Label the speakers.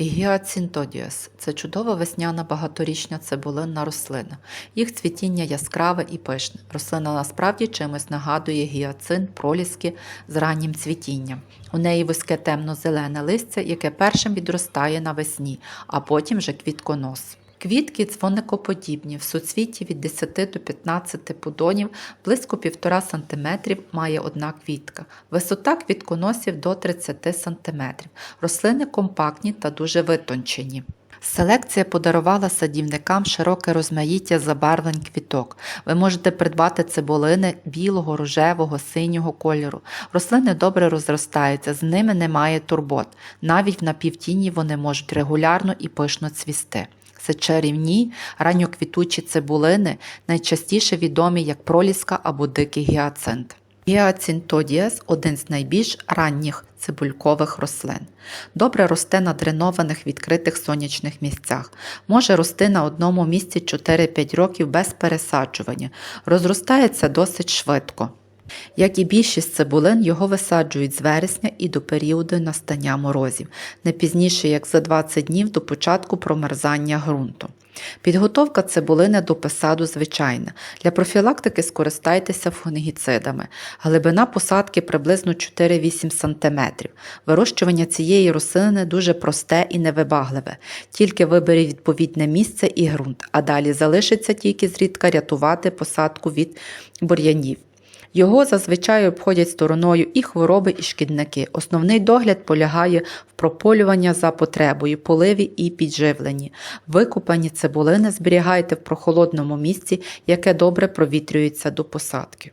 Speaker 1: Гіацинтодіас це чудова весняна багаторічня цибулинна рослина. Їх цвітіння яскраве і пишне. Рослина насправді чимось нагадує гіацин, проліски з раннім цвітінням. У неї вузьке темно-зелене листя, яке першим відростає навесні, а потім вже квітконос. Квітки дзвоникоподібні, в суцвіті від 10 до 15 пудонів, близько 1,5 см має одна квітка. Висота квітконосів до 30 см. Рослини компактні та дуже витончені. Селекція подарувала садівникам широке розмаїття забарвлень квіток. Ви можете придбати цибулини білого, рожевого, синього кольору. Рослини добре розростаються, з ними немає турбот. Навіть в напівтіні вони можуть регулярно і пишно цвісти. Це чарівні ранньоквітучі цибулини, найчастіше відомі як проліска або дикий гіацинт. Гіацинтодіас – один з найбільш ранніх цибулькових рослин. Добре росте на дренованих відкритих сонячних місцях. Може рости на одному місці 4-5 років без пересаджування. Розростається досить швидко. Як і більшість цибулин, його висаджують з вересня і до періоду настання морозів, не пізніше як за 20 днів до початку промерзання ґрунту. Підготовка цибулини до посаду звичайна. Для профілактики скористайтеся фунгіцидами. Глибина посадки приблизно 4-8 см. Вирощування цієї рослини дуже просте і невибагливе. Тільки виберіть відповідне місце і ґрунт, а далі залишиться тільки зрідка рятувати посадку від бур'янів. Його зазвичай обходять стороною і хвороби, і шкідники. Основний догляд полягає в прополюванні за потребою, поливі і підживленні. Викупані цибулини зберігайте в прохолодному місці, яке добре провітрюється до посадки.